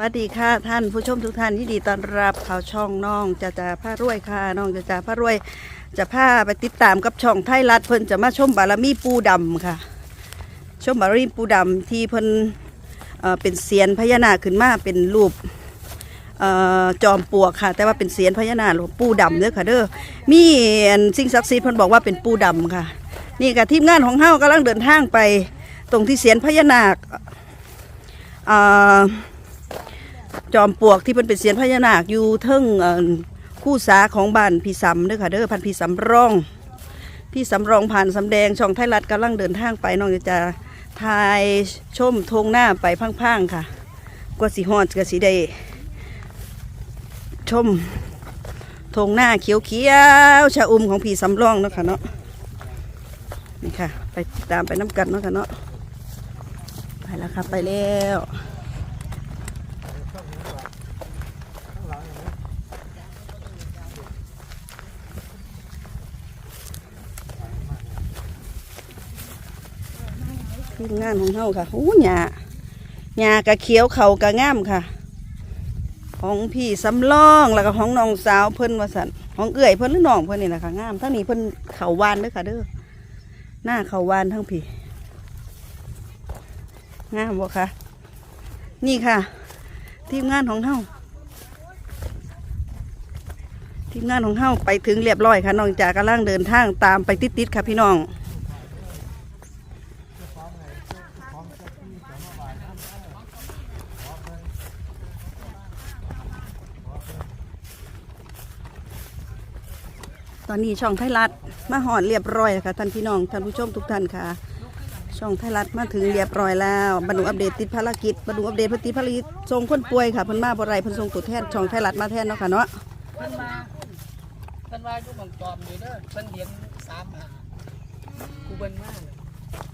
สวัสดีค่ะท่านผู้ชมทุกท่านที่ดีต้อนรับข่าวช่องน้องจะจะผ้ารวยค่ะน้องจะจะผ้ารวย จะพาไปติดตามกับช่องไทยรัฐเพิ่นจะมาชมบารมีปูดำค่ะ ชมบารมีปูดำที่เพิ่นเเป็นเสียนพญานาคขึ้นมาเป็นรูปออจอมปลวกค่ะ แต่ว่าเป็นเสียนพญานาคหรือปูดำเด้อค่ะเด้อมีสิ่งศักดิ์สิทธิ์เพิ่นบอกว่าเป็นปูดำค่ะ นี่ค่ะทีมงานของเฮากำลังเดินทางไป ตรงที่เสียนพญานาคอ่อ จอมปลวกที่เป็นเป็นเสียนพญานาคอยู่เทิงคู่สาของบ้านพี่สำเด้อค่ะเด้อพันพี่สำรอง พี่สำรองผ่านสำแดงช่องไทยรัฐกำลังเดินทางไปน้องจะทายชมทงหน้าไปพังๆค่ะ กว่าสีฮอดก็สีได้ชมทงหน้าเขียวๆชะอุ่มของพี่สำรองเนาะค่ะเนาะนี่ค่ะ ไปติดตามไปน้ำกันเนาะค่ะเนาะไปแล้วค่ะไปแล้ว ทีมงานของเฮาค่ะโอ้หญ้าหญ้ากะเขียวเขากะงามค่ะ ของพี่สำรองแล้วก็ของน้องสาวเพิ่นว่าสันของเอื้อยเพิ่นหรือน้องเพิ่นนี่แหละค่ะงามทั้งนี้เพิ่นเขาวานเด้อค่ะเด้อหน้าเขาวานทั้งพี่งามบ่คะนี่ค่ะ ทีมงานของเฮาทีมงานของเฮาไปถึงเรียบร้อยค่ะน้องจ๋ากำลังเดินทางตามไปติดๆค่ะพี่น้อง ตอนนี้ช่องไทยรัฐมาหอดเรียบร้อยแล้วค่ะท่านพี่น้องท่านผู้ชมทุกท่านค่ะ ช่องไทยรัฐมาถึงเรียบร้อยแล้วบรรดุอัปเดตติดภารกิจบรรดุอัปเดตเพนติดภารกิจส่งคนป่วยค่ะเพิ่นมาบ่ไรเพิ่นส่งตัวแทนช่องไทยรัฐมาแทนเนาะค่ะเนาะเพิ่นมาเพิ่นว่าอยู่หมองจอมนี่เด้อเพิ่นเห็นสามหากูเบิ่นมากเลย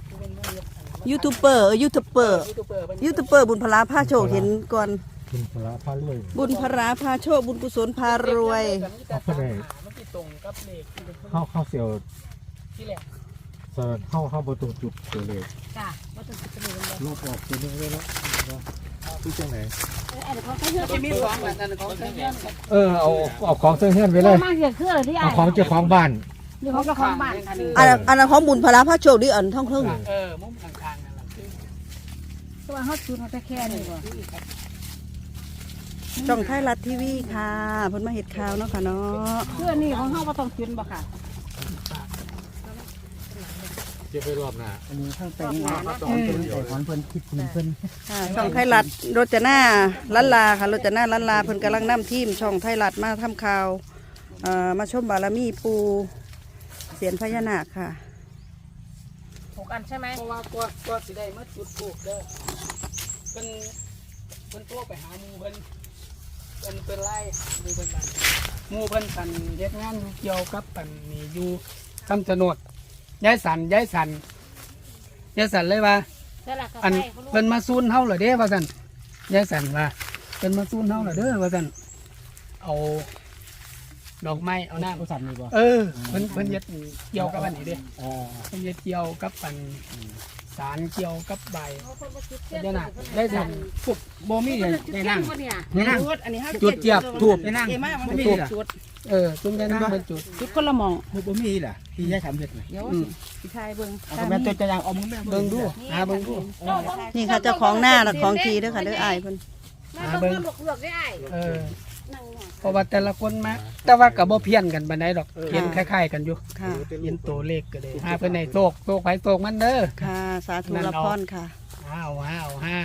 กูเบิ่นมากเลยยูทูบเบอร์ยูทูบเบอร์ยูทูบเบอร์เพิ่นยูทูบเบอร์บุญพลาพาโชคเห็นก่อนคุณพระพระรวยบุญพลาพาโชคบุญกุศลพารวยเอาเพิ่นได้มันสิ ตรงกับเลขที่เพิ่นเข้าเข้าเสียวที่แหละสลัดเข้าเข้าประตูจุดตัวเลยจ้ะว่าจะสิเป็นยังไงลบออกตัวนึงเลยเนาะเนาะที่จังไหนจะมีสองอันนั้นของเพิ่นเนี่ยเออเอาเอาของเสื้อเฮือนไปเลยมากเกิดขึ้นเลยที่เอาของเจ้าของบ้านอยู่ของเจ้าของบ้านอันนั้นอันนั้นของบุญพลาพาโชคดิอันท่องเพิ่งเออมุมข้างๆนั่นแหละคือตัวเขาชุดเขาจะแค่นี้ก่อน ช่องไทยรัฐทีวีค่ะเพิ่นมาเห็ดข่าวเนาะค่ะเนาะเพื่อนี่ของเขาก็ต้องชุดบ่ค่ะจะไปรอบหน้าอันนี้ข้างแต่งงานนะเออแต่ของเพิ่นคิดคุณเพิ่นค่ะช่องไทยรัฐรจนาลันลาค่ะรจนาลันลาเพิ่นกำลังนำทีมช่องไทยรัฐมาทำข่าวเอ่อมาชมบารมีปูเสียนพญานาคค่ะหกอันใช่ไหมเพราะว่าตัวตัวสิได้มาจุดทูบเด้อเพิ่นเพิ่นโทรไปหาหมู่เพิ่น เพิ่นเพิ่นไล่หมู่เพิ่นกันหมู่เพิ่นกันเฮ็ดงานอยู่เกี่ยวกับปันนี่อยู่คำชะโนดยายสันยายสันยายสันเลยว่าใช่ละก็อันใช่เขาลูกเพิ่นมาซูนเฮาเหรอเด้ว่าซั่นยายสันว่าเพิ่นมาซูนเฮาเหรอเด้อว่าซั่นเอา ดอกไม้เอาน้ำก็สั่นเลยบ่เออเพิ่นเพิ่นเฮ็ดเกี่ยวกับอันนี้เด้อ๋อเพิ่นเฮ็ดเกี่ยวกับปัน สารเกี่ยวกับใบเขาคนมาจุดเดี๋ยวนะได้สันพวกบ่มีเลยได้นั่งเนี่ยได้นั่งอันนี้จุดเจียบทูบได้นั่งเอมามันทูบเออจุดได้นั่งเป็นจุดจุดคนละมองบ่บ่มีล่ะที่ยายทำเฮ็ดน่ะเดี๋ยวอืมสิทายเบิ่งเอาแม่ตัวจะยังเอามึงแม่เบิ่งดูหาเบิ่งดูนี่ค่ะเจ้าของหน้าน่ะของทีเด้อค่ะเด้ออายเพิ่นหาเบิ่งหลวกหลวกได้ไอ้ เออนั่งเนี่ยเพราะว่าแต่ละคนมาแต่ว่าก็บ่เพี้ยนกันปานใดดอกเห็นคล้ายๆกันอยู่ค่ะ เห็นตัวเลขก็เลยหาเพิ่นให้โชคโชคไผโชคมันเด้อค่ะ สาธุรับพรค่ะอ้าวอ้าวฮา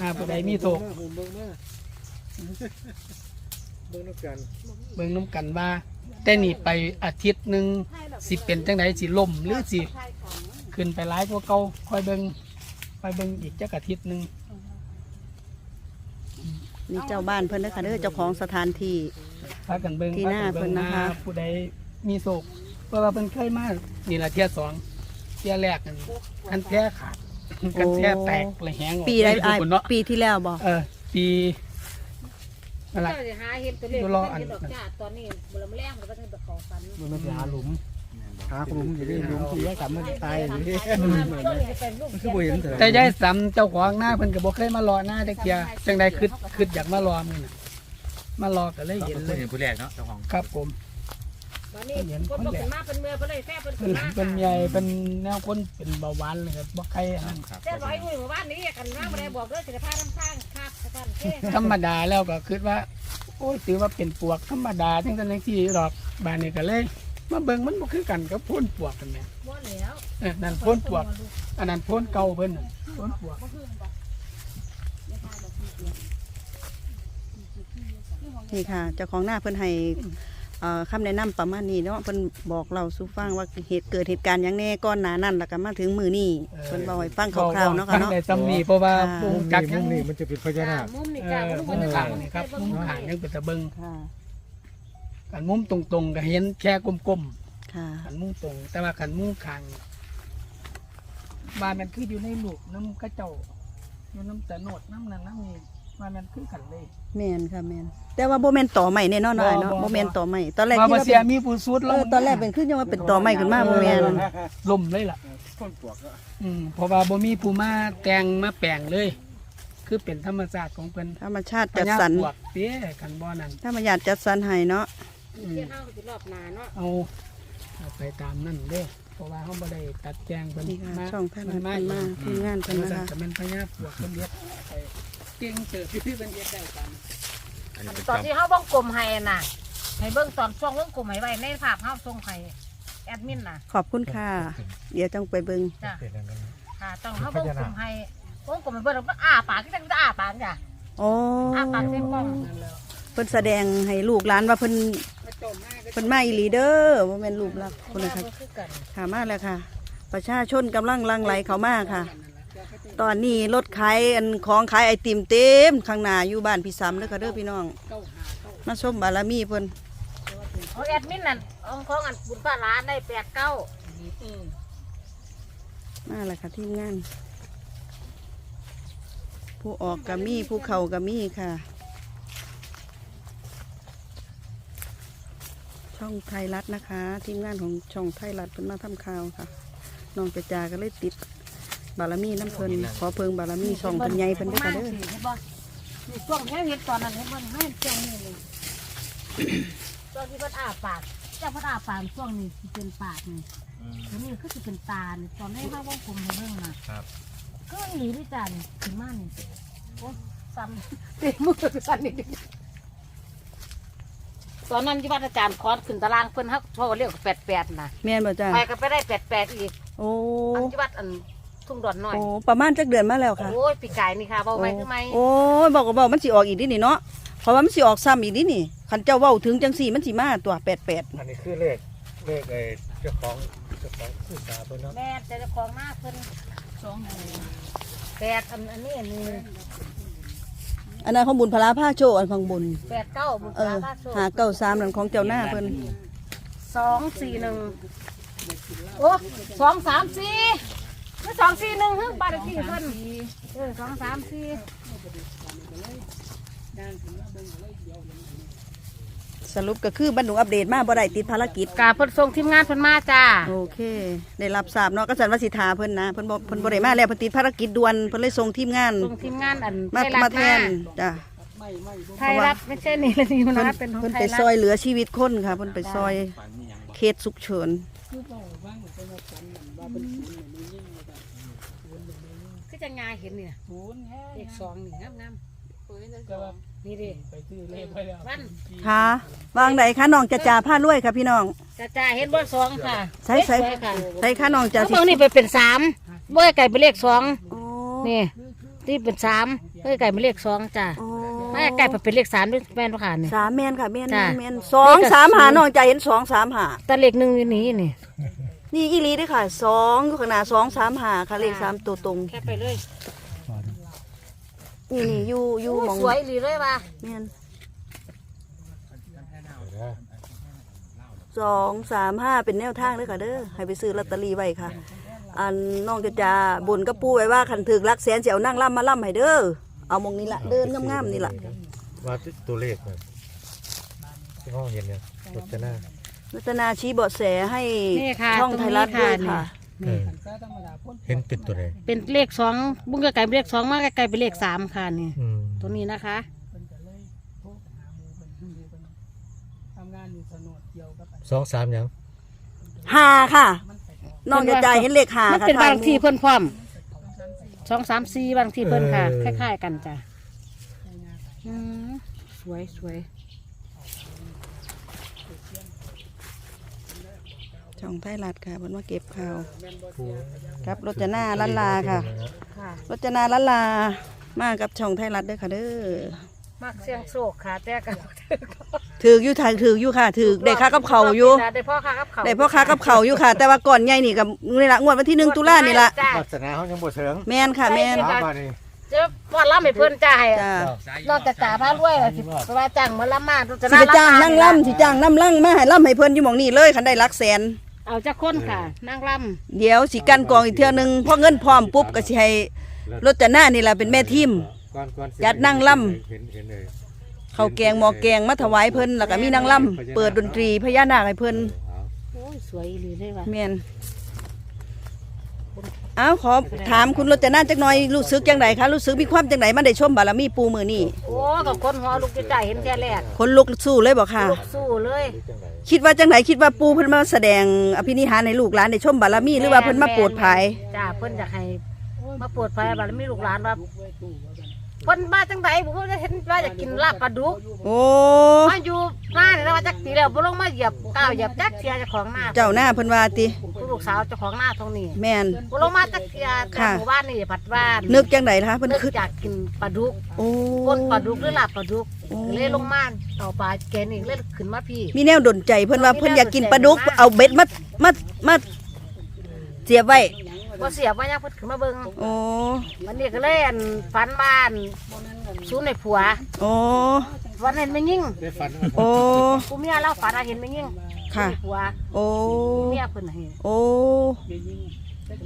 ฮาผู้ใดมีโชคเบิ่งแม่เบิ่งนกันเบิ่งน้ำกันว่าแต่นี่ไปอาทิตย์หนึ่งสิเป็นจังไดสิล่มหรือสิขึ้นไปหลายกว่าเก่าค่อยเบิ่งค่อยเบิ่งอีกจักอาทิตย์หนึ่ง นี่เจ้าบ้านเพิ่นเด้อค่ะเด้อเจ้าของสถานที่ พากันเบิ่งที่หน้าพกับิ่งเพิ่นนะคะว่าผู้ใดมีโศกเพราะว่าเพิ่นเคยมานี่ละเที่ยสองเที่ยแรกกันกันแท้ขาดกันแท้แตกเลยแหงออกปีใดไม่อายถูกเนาะปีที่แล้วบ่เออปีอะไร เจ้าจะหาเห็นตัวเลขดูรออัน เห็นดอกจ้าตอนนี้บุรมแรงมันก็จะแบบของฟัน มันเป็นหาหลุมม หาคุณลุงอยู่ดิลุงที่ยายสามมันตายอยู่ดิต้นนี้เป็นลูกมันคือบ่เห็นเถอะแต่ยายสำเจ้าของหน้าเพิ่นก็บ่เคยมารอหน้าจักเที่ยจังใดคิดคิดอยากมารอมื้อน่ะมารอก็เลยเห็นเลยเห็นผู้แรกเนาะเจ้าของครับผมวันนี้คนบอกเป็นมาเป็นเมื่อเป็นเลยแท้เป็นเพิ่นมาเป็นใหญ่เป็นแนวคนเป็นเบาหวานเลยครับบ่ใครอันนั้นครับแท้ร้อยอุ้ยหมู่บ้านนี้กันมาบ่ได้บอกเลยสิพาน้ำข้างครับท่านเท่ธรรมดาแล้วก็คิดว่า โอ้ยถือว่าเป็นปวกธรรมดาจังซั่นจังซี่ดอกบ้านนี้ก็เลย มาเบิ่งมันบ่คือกันกับโพ่นปวกกันแหม่บ่แล้วเออนั่นโพ่นปวก อันนั้นโพ่นเก่าเพิ่นน่ะโพ่นปวกนี่ค่ะเจ้าของหน้าเพิ่นให้เอ่อคำแนะนำประมาณนี้เนาะเพิ่นบอกเราสู่ฟังว่าเหตุเกิดเหตุการณ์หยังแน่ก้อนหนานั่นแล้วก็มาถึงมือนี่เพิ่นบอกให้ฟังคร่าวๆเนาะค่ะเนาะ ได้ซ้ำนี่เพราะว่าค่ะปงจักยังนี่มันจะเป็นพญานาค มุมนี่เอจ้าอมุมุมมนี่ข้างนี่ครับมุมข้างยังเป็นตะเบิง ค่ะ กันมุมตรงๆก็เห็นแค่กลมค่ะๆขันมุมตรง แต่ว่าขันมุมข้างบ้านมันคืออยู่ในลูกน้ำกระเจ้าอยู่น้ำตะโนดน้ำนั่นน้ำนี่บ้านมันคือกันเลย แม่นค่ะแม่นแต่ว่าบ่แม่นต่อใหม่แน่นอนเนาะอ้ายเนาะบ่บ่บ่แม่นต่อใหม่ตอนแรกว่าคิดบ่ว่าเสียเป็นมีผู้สุดเออตอนแรกเป็นขึ้นยังว่าเป็นต่อใหม่ขึ้นมาบ่แม่นล่มเลยล่ะต้นปวกอืมเพราะว่าบ่มีผู้มาแต่งมาแปลงเลย คือเป็นธรรมชาติของเพิ่นธรรมชาติจัดสรรพญาปวกเตี้ยกันบ่นั่นธรรมชาติจัดสรรให้เนาะอืม เที่ยวเอาสิรอบหน้าเนาะเอาเอาไปตามนั่นเด้อเพราะว่าเขาบ่ได้ตัดแจงเพิ่นนี่ค่ะมาช่องท่านมันมาทีมงานเพิ่นเพิ่นนะคะจะเป็นพญาปวกเพิ่นเฮ็ดไปเก่งเติบที่เพิ่นเฮ็ดได้กันอันนี้เป็นตอนจอมที่เฮาบ้องกลมให้น่ะให้เบิ่งตอนช่วงวงกลมให้ไว้ในภาพเฮาส่งให้แอดมินน่ะ ขอบคุณค่ะ เดี๋ยวต้องไปเบิ่งจ้ะค่ะต้องเฮาบ้องกลมให้วงกลมให้เบิ่งแล้วก็อ้าปากที่จังจะอ้าปากจ้ะโอ้อ้าปากเต็มกล้องนั่นแล้วเพิ่นแสดงให้ลูกหลานว่าเพิ่นมาจมมาก็ เพิ่นมาอีหลีเด้อบ่แม่นรูปลักษณ์คนนะคะคือกันค่ะมาแล้วค่ะ ประชาชนกำลังหลังไหลเข้ามาค่ะ ตอนนี้รถขายอันของขายไอติมเต็มข้างหน้าอยู่บ้านพี่ซ้ำเด้อค่ะเด้อพี่น้องเก้าหาเก้ามาชมบารมีเพิ่นเอาแอดมินนั่นของของอันบุญป้าร้านได้แปดเก้าอืมมาแล้วค่ะทีมงาน ผู้ออกก็มีผู้เข้าก็มีค่ะ ช่องไทยรัฐนะคะ ทีมงานของช่องไทยรัฐเพิ่นมาทำข่าวค่ะน้องจะจาก็เลยติดบารมีน้ำเพิ่นขอเพิงบารมีช่องเพิ่นใหญ่เพิ่นเด้อค่ะเด้อเห็นบ่นี่ช่วงแค่เห็นตอนนั้นเห็นบ่ให้ช่วงนี้เลยช่วงที่เพิ่นอ้าปากเจ้าเพิ่นอ้าปากช่วงนี้สิเป็นปากนี่ตัวนี้คือสิเป็นตานี่ตอนนี้เขาวงกลมให้เบิ่งน่ะครับก็หนีด้วยกันถึงมานี่โอ้ซ้ำตีมือสั่นนี่ ตอนนั้นที่วัดอาจารย์คอร์สขึ้นตารางเพิ่นเขาโทรเรียกแปดแปดน่ะแม่นบ่จ้าไปก็ไปได้แปดแปดอีกโอ้อันที่วัดอันทุ่งดอนน้อย โอ้ประมาณจักเดือนมาแล้วค่ะโอ้ยปีกายนี่ค่ะเบาไหมคือไหมโอ้ยบอกก็บอกมันสิออกอีกดินี่เนาะเพราะว่ามันสิออกซ้ำอีกดินี่คันเจ้าเว้าถึงจังสี่มันสิมาตัวแปดแปดอันนี้คือเลขเลขไอ้เจ้าของเจ้าของผู้สาเพิ่นเนาะแม่แต่เจะของมากเพิ่นสองอันแปดอันอันนี้อันนี้ อันนั้นของบุญพลาผ้าโชว์อันข้างบนแปดเก้าบุญเออพาโชคหาเก้าสามนั่นของเจ้าหน้าเพิ่นสองสี่หนึ่งโอ้สองสามสี่คือสองสี่หนึ่งฮึบ้านเลขที่เพิ่นเออสองสามสี่ สรุปก็คือบรรดุอัปเดตมาบ่ได้ติดภารกิจ กาเพิ่นส่งทีมงานเพิ่นมาจ้าโอเค ได้รับทราบเนาะก็สันว่าสิทาเพิ่นนะเพิ่นบ่เพิ่นบ่ได้มาแล้วเพิ่นติดภารกิจด่วนเพิ่นเลยส่งทีมงานส่งทีมงานอันมาไทยรัฐมาแทนจ้ะไม่ไม่บ่ไทยรัฐไม่ใช่นี่เลยนี่มันเพิ่นรัฐเป็นของเพิ่นไทไปยรัซอยฐเหลือชีวิตคนค่ะเพิ่นไปซอยฝันมีหยังบ่เคสฉุกเฉินคือเว้าว่างเป็นว่าฝันนั่นว่าเป็นศูนย์นี่ยิ่งว่าแบบคือจะงาเห็นนี่นะศูนย์แฮะเลขสอง นี่งามงามแต่ว่าๆนี่ดิไปซื้อเลขไปแล้ววันค่ะวางไหนคะน้องจะจ่าผ้ารวยค่ะพี่น้องจ้าจ้าเห็นบ่สองค่ะใส่ใส่ เลขค่ะใส่ค่ะน้องจะเอาเบางนี่ไปเป็นสามบ่ให้ไก่เป็นเลขสองโอ้นี่ที่เป็นสามบ่ให้ไก่เป็นเลขสองจ้าโอ้ไม่ให้ไก่เป็นเลขสามด้วยแม่นบ่ค่ะนี่ สามแมนค่ะแมนจ้ะแมนสองสามหาน้องจะเห็นสองสามหาแต่เลขหนึ่งอยู่นี่นี่นี่อีหลีเด้วยค่ะสองอยู่ข้างหน้าสองสามหาค่ะเลขสามตัวตรง แค่ไปเลย นี่นี่อยู่อยู่หมองสวยอีหลีเลยว่ะแมนสองสามห้าเป็นแนวทางเลยค่ะเด้อให้ไปซื้อลอตเตอรี่ไว้ค่ะ อันน้องจะจาบุญกระปูไว้ว่าคันถึกรักแสนเสียวนั่งล่ำมาล่ำให้เด้อเอามองนี่ละเดินงามๆนี่ละว่าตัวเลขเนี่ยที่ห้องเห็นเนี่ยรถจะหน้ารัตนาชี้เบาะแสให้นี่ค่ะช่องไทยรัฐด้วยตรงนี้ค่ะค่ะ เออขันซาธรรมดาพ่นเห็นเป็นตัวใดเป็นเลขสองบุ้งไก่เป็นเลขสองมากไก่เป็นเลขสามค่ะนี่อืมตัวนี้นะคะเพิ่นก็เลยโทรไปหาหมูเพิ่นหมูเพิ่นทำงานอยู่สนดเกี่ยวกับอันสองสามหยังหาค่ะมันไปออกน้องจะจ่ายเห็นเลขหามันค่ะเป็นทบางหมู่ที่เพิ่นพร้อมสองสามสี่บางที่เพิ่นค่ะคล้ายๆกันจ้ะอืมสวยสวย ช่องไทยรัฐค่ะเพิ่นมาเก็บข่าว ครับรถจะหน้าลันลาค่ะ ค่ะรถจะหน้าลันลามากับช่องไทยรัฐเด้อค่ะเด้อมักเสียงโศกค่ะแต่กันถือกอยู่ทางถือกอยู่ค่ะถือกได้ค่ากับเขาวอยู่ได้พ่อค่ากับเขาได้พ่อค้ากับเขาวอยู่ค่ะ แต่ว่าก่อนใหญ่นี่กับนี่ละงวดวันที่หนึ่งตุลานี่ละจ้ะวาสนาเขายังบ่ถึงแมนค่ะแมนถามมานี่เจ้าว่ารับให้เพิ่นจ่ายจ้านอกจากจ่าพระรวยแล้วสิไปว่าจ้างมาละมาจะสิไปจ้างนั่งล่ำสิจ้างน้ำล่ำมาให้ล่ำให้เพิ่นอยู่หมองนี่เลยคันได้หลักแสน เอาจักคนค่ะนั่งล่เดี๋ยวสิกันกองอีกเที่ยวหนึงพอเงินพร้อมปุ๊บก็สิให้รถจะหน้านี่ล่ะเป็นแม่ทีม ก่อนก่อนสิจัดนั่งล่ำ เห็นเห็นเลยข้าวแกงหมอแกงมาถวายเพิ่นแล้วก็มีนางล่ำเปิดดนตรีพญานาคให้เพิ่นเอาำโอ้ยสวยอีหลีเลยว่ะแม่นเอ้าขอถามคุณรจนาจักหน่อยรู้สึกจังไดคะรู้สึกมีความจังไดมาได้ชมบารมีปูมือนี่โอ้กับคนหัวลูกจะจ่ายเห็นแค่แรกคนลุกสู้เลยบ่ค่ะลูกสู้เลย คิดว่าจังไดคิดว่าปูเพิ่นมาแสดงอภินิหารให้ลูกหลานได้ชมบารมีหรือว่าเพิ่นมาโปรดภายจ้าเพิ่นอยากให้มาโปรดภัยบารมีลูกหลานว่าเพิ่นมาจังไดผมก็จะเห็นว่าอยากกินลาบปลาดุกโอ้มาอยู่หน้าเนี่ยว่าจักปีแล้วบ่ลงมาเหยียบก้าวเหยียบจักเทียเจ้าของหน้าเจ้าหน้าเพิ่นว่าติลูกสาวเจ้าของหน้าตรงนี้แม่นบ่ลงมาจักเทียแต่ค่ะหมู่บ้านนี่ผัดบ้านนึกจังไดล่ะเพิ่นนึกคืออยากกินปลาดุกโอ้ปนปลาดุกหรือลาบปลาดุก โอ้ เลยลงมาเอาปลาแกนี่เลยขึ้นมาพี่ มีแนวดนใจเพิ่นว่าเพิ่นอยากกินปลาดุกเอาเบ็ดมามามาเสียบไว้บ่เสียบว่ายังเพิ่นขึ้นมาเบิ่งโอ้วันนี้ก็เลยอันฝันบ้านศูนย์ในผัว โอ้วันเห็นไม่ยิ่งได้ฝันว่าโอ้กูเมียเราฝันว่าเห็นไม่ยิ่งค่ะศูนย์ในผัวโอ้เมียเพิ่นให้โอ้เดี๋ยวยิงแต่ที่ เป็น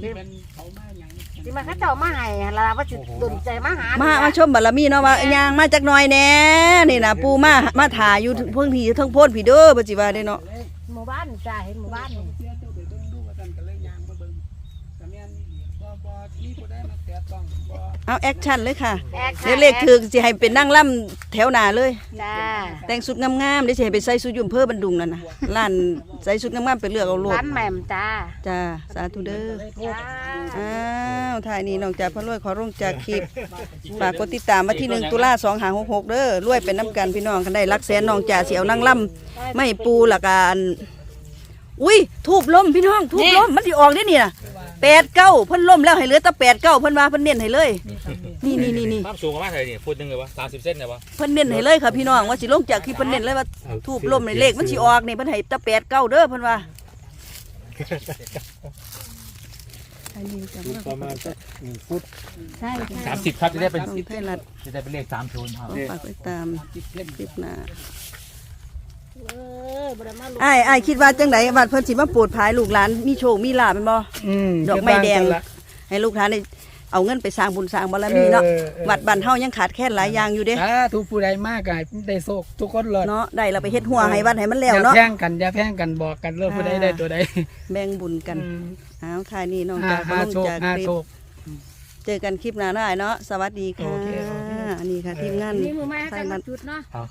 เขามาอย่างนี้สิมาเขาเจ้ามาให้หั่นล่ะว่าสิดนใจมาหามา มามาชมบารมีเนาะว่าย่างมาจากหน่อยแหน่นี่นะปูมา มาถ่ายอยู่เพิ่งที่ทั้งโพดผีเด้อบ่จิว่าได้เนาะหมู่บ้านจ้าเห็นหมู่บ้านนี่ เอาแอคชั่นเลยค่ะแอกเดี๋ยวเลขถือสิให้เป็นนั่งล่ำแถวหน้าเลย จ้า แต่งชุดงามๆเดี๋ยวสิให้ไปใส่ชุดอยุ่อำเภอบันดุงนั่นน่ะร้านใส่ชุดงามๆไปเลือกเอาโลดร้านแหม่มจ้า จ้าสาธุเด้อจ้าอ้าวถ่ายนี้น้องจ่าพระรวยขอร่วงจากคลิปฝากกดติดตามมาที่หนึ่งตุลาสองหาหกหกเด้อรวยเป็นน้ำกันพี่น้องกันได้รักแสนน้องจ่าเสียวนั่งล่ำไม่ปูหลักการ อุ้ยทูบล้มพี่น้องทูบล้มมันสิออกได้นี่น่ะแปดเก้าเพิ่นล้มแล้วให้เหลือแต่แปดเก้าเพิ่นว่าเพิ่นเน้นให้เลย นี่นี่นี่นี่ความสูงประมาณเท่าไหร่นี่ฟุตหนึงเลยวะสามสิบเซนเลยวะเพิ่นเน้นให้เลยค่ะพี่น้องว่าสิลงจากคลิปเพิ่นเน้นเลยว่าทูบล้มในเลขมันสิออกนี่เพิ่นให้แต่แปดเก้าเด้อเพิ่นว่าอันนี้จะมาประมาณสักหนึ่งฟุตใช่สามสิบครับจะได้เป็นต้องไทยรัฐจะได้เป็นเลขสามศูนย์ครับขอฝากติดตามคลิปหน้าเออบ่ ได้มาลูกไอ้ไอ้ายคิดว่าจังไดบัดเพิ่นสิมาโปรดภายลูกหลานมีโชคมีลาภแม่นบ่ อืมดอกไม้แดงให้ลูกหลานได้เอาเงินไปสร้างบุญสร้างบารมีเนาะวัดบ้านเฮายังขาดแคลนหลายอย่างอยู่เด้ถ้าทุกผู้ใดมากก็ให้ได้โชคทุกคนเลยเนาะได้เราไปเฮ็ดหัวให้วัดให้มันอแล้วย่าเนาะ แพงกันอย่าแพงกันบอกกันเรื่องผู้ใดได้ตัวใดแบ่งบุญกันอืมอ้าวท้ายนี้น้องห้าจากห้าลงโชคจากห้าคลิปโชค เจอกันคลิปหน้าได้เนาะสวัสดีค่ะโอเคโอเค อันนี้ค่ะทีมงาน นี่มือไม้ให้ไทกัยนรัมาฐจุดเนาะเอา